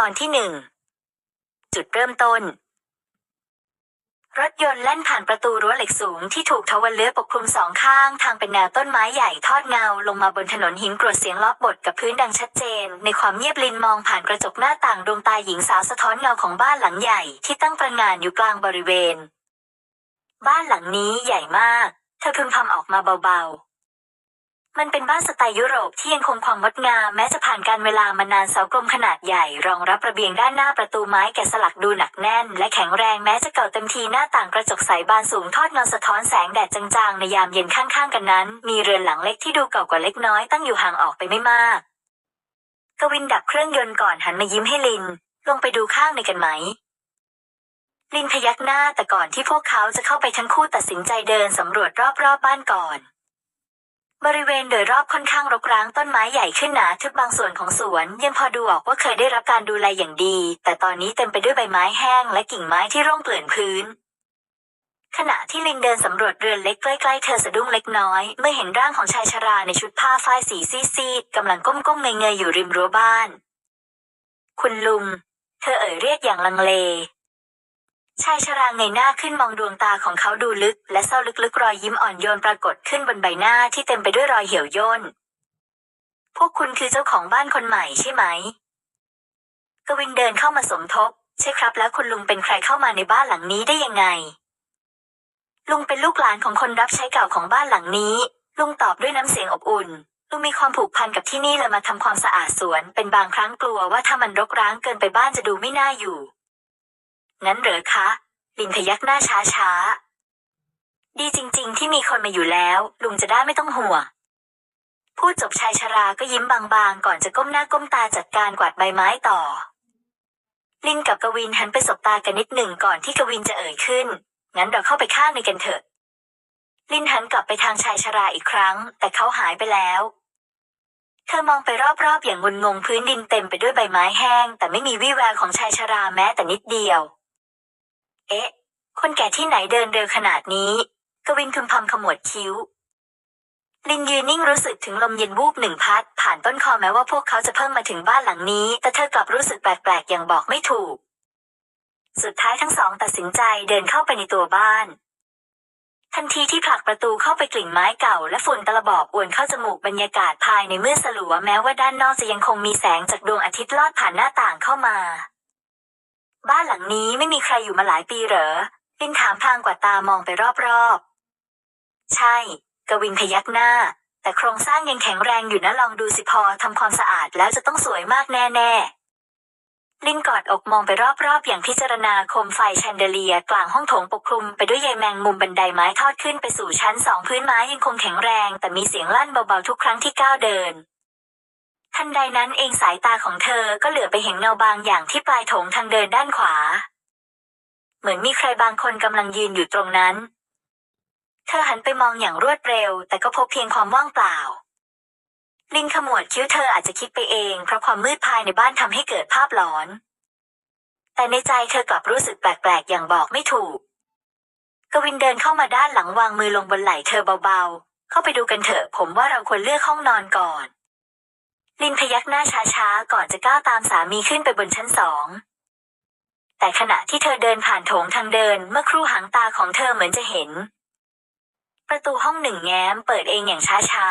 ตอนที่หนึ่งจุดเริ่มต้น รถยนต์แล่นผ่านประตูรั้วเหล็กสูงที่ถูกทวันเลื้อยปกคลุมสองข้างทางเป็นแนวต้นไม้ใหญ่ทอดเงาลงมาบนถนนหินกรวดเสียงล้อบดกับพื้นดังชัดเจน ในความเงียบลินมองผ่านกระจกหน้าต่างดวงตาหญิงสาวสะท้อนเงาของบ้านหลังใหญ่ ที่ตั้งประงานอยู่กลางบริเวณ บ้านหลังนี้ใหญ่มาก เธอพึมพำออกมาเบาๆ มันเป็นบ้านสไตล์ยุโรปที่ยังคงความงดงามแม้จะผ่านการเวลามานานเสากลมขนาดใหญ่ รองรับระเบียงด้านหน้าประตูไม้แกะสลักดูหนักแน่น และแข็งแรงแม้จะเก่าเต็มทีหน้าต่างกระจกใสบานสูงทอดเงาสะท้อนแสงแดดจางๆ ในยามเย็นข้างๆกันนั้น มีเรือนหลังเล็กที่ดูเก่ากว่าเล็กน้อยตั้งอยู่ห่างออกไปไม่มาก กวินดับเครื่องยนต์ก่อนหันมายิ้มให้ลิน ลงไปดูข้างในกันไหมลินพยักหน้าแต่ก่อนที่พวกเขาจะเข้าไปทั้งคู่ตัดสินใจเดินสำรวจรอบๆบบ้านก่อน บริเวณโดยรอบค่อนข้างรกร้างต้นไม้ใหญ่ขึ้นหนาทึบบางส่วนของสวน ยังพอดูออกว่าเคยได้รับการดูแลอย่างดี แต่ตอนนี้เต็มไปด้วยใบไม้แห้งและกิ่งไม้ที่ร่วงเกลื่อนพื้น ขณะที่ลินเดินสำรวจเรือนเล็กใกล้ๆเธอสะดุ้งเล็กน้อย เมื่อเห็นร่างของชายชราในชุดผ้าฝ้ายสีซีดๆกำลังก้มๆเงยๆอยู่ริมรั้วบ้าน คุณลุง เธอเอ่ยเรียกอย่างลังเล ชายชราเงยหน้าขึ้นมองดวงตาของเขาดูลึก และเศร้าลึกๆรอยยิ้มอ่อนโยนปรากฏขึ้นบนใบหน้าที่เต็มไปด้วยรอยเหี่ยวย่น พวกคุณคือเจ้าของบ้านคนใหม่ใช่ไหม กวินเดินเข้ามาสมทบ ใช่ครับแล้วคุณลุงเป็นใครเข้ามาในบ้านหลังนี้ได้ยังไง ลุงเป็นลูกหลานของคนรับใช้เก่าของบ้านหลังนี้ ลุงตอบด้วยน้ำเสียงอบอุ่น ลุงมีความผูกพันกับที่นี่เลยมาทำความสะอาดสวน เป็นบางครั้งกลัวว่าถ้ามันรกร้างเกินไปบ้านจะดูไม่น่าอยู่ งั้นเหรอคะ ลินพยักหน้าช้าช้า ดีจริง ๆ ที่มีคนมาอยู่แล้ว ลุงจะได้ไม่ต้องห่วงพูดจบชายชราก็ยิ้มบางๆ ก่อนจะก้มหน้าก้มตาจัดการกวาดใบไม้ต่อ ลินกับกวินหันไปสบตากันนิดหนึ่งก่อนที่กวินจะเอ่ยขึ้น งั้นเราเข้าไปข้างในกันเถอะ ลินหันกลับไปทางชายชราอีกครั้ง แต่เขาหายไปแล้ว เธอมองไปรอบๆ อย่างงุนงงพื้นดินเต็มไปด้วยใบไม้แห้ง แต่ไม่มีวี่แววของชายชราแม้แต่นิดเดียว เอ๊ะ คนแก่ที่ไหนเดินเร็วขนาดนี้ กวินพึมพำขมวดคิ้ว ลินยืนนิ่งรู้สึกถึงลมเย็นวูบหนึ่งพัด ผ่านต้นคอแม้ว่าพวกเขาจะเพิ่งมาถึงบ้านหลังนี้ แต่เธอกลับรู้สึกแปลกๆอย่างบอกไม่ถูก สุดท้ายทั้งสองตัดสินใจเดินเข้าไปในตัวบ้าน ทันทีที่ผลักประตูเข้าไปกลิ่นไม้เก่า และฝุ่นตะลบอบอวนเข้าจมูกบรรยากาศภายในมืดสลัวแม้ว่าด้านนอกจะยังคงมีแสงจากดวงอาทิตย์ลอดผ่านหน้าต่างเข้ามา บ้านหลังนี้ไม่มีใครอยู่มาหลายปีเหรอลินถามพลางกว่าตามองไปรอบๆ ใช่ กวินพยักหน้า แต่โครงสร้างยังแข็งแรงอยู่นะลองดูสิพอทำความสะอาดแล้วจะต้องสวยมากแน่ๆ ลินกอดอกมองไปรอบๆ อย่างพิจารณาโคมไฟแชนเดเลียกลางห้องโถงปกคลุมไปด้วยใยแมงมุมบันไดไม้ทอดขึ้นไปสู่ชั้นสองพื้นไม้ยังคงแข็งแรง แต่มีเสียงลั่นเบาๆทุกครั้งที่ก้าวเดิน ทันใดนั้นเองสายตาของเธอก็เหลือไปเห็นเงาบางอย่างที่ปลายโถงทางเดินด้านขวา เหมือนมีใครบางคนกำลังยืนอยู่ตรงนั้น เธอหันไปมองอย่างรวดเร็ว แต่ก็พบเพียงความว่างเปล่า ลินขมวดคิ้วเธออาจจะคิดไปเอง เพราะความมืดภายในบ้านทำให้เกิดภาพหลอน แต่ในใจเธอกลับรู้สึกแปลกๆอย่างบอกไม่ถูก กวินเดินเข้ามาด้านหลังวางมือลงบนไหล่เธอเบาๆ เข้าไปดูกันเถอะ ผมว่าเราควรเลือกห้องนอนก่อน ลินพยักหน้าช้าๆ ก่อนจะก้าวตามสามีขึ้นไปบนชั้นสอง แต่ขณะที่เธอเดินผ่านโถงทางเดินเมื่อครู่หางตาของเธอเหมือนจะเห็น ประตูห้องหนึ่งแง้มเปิดเองอย่างช้า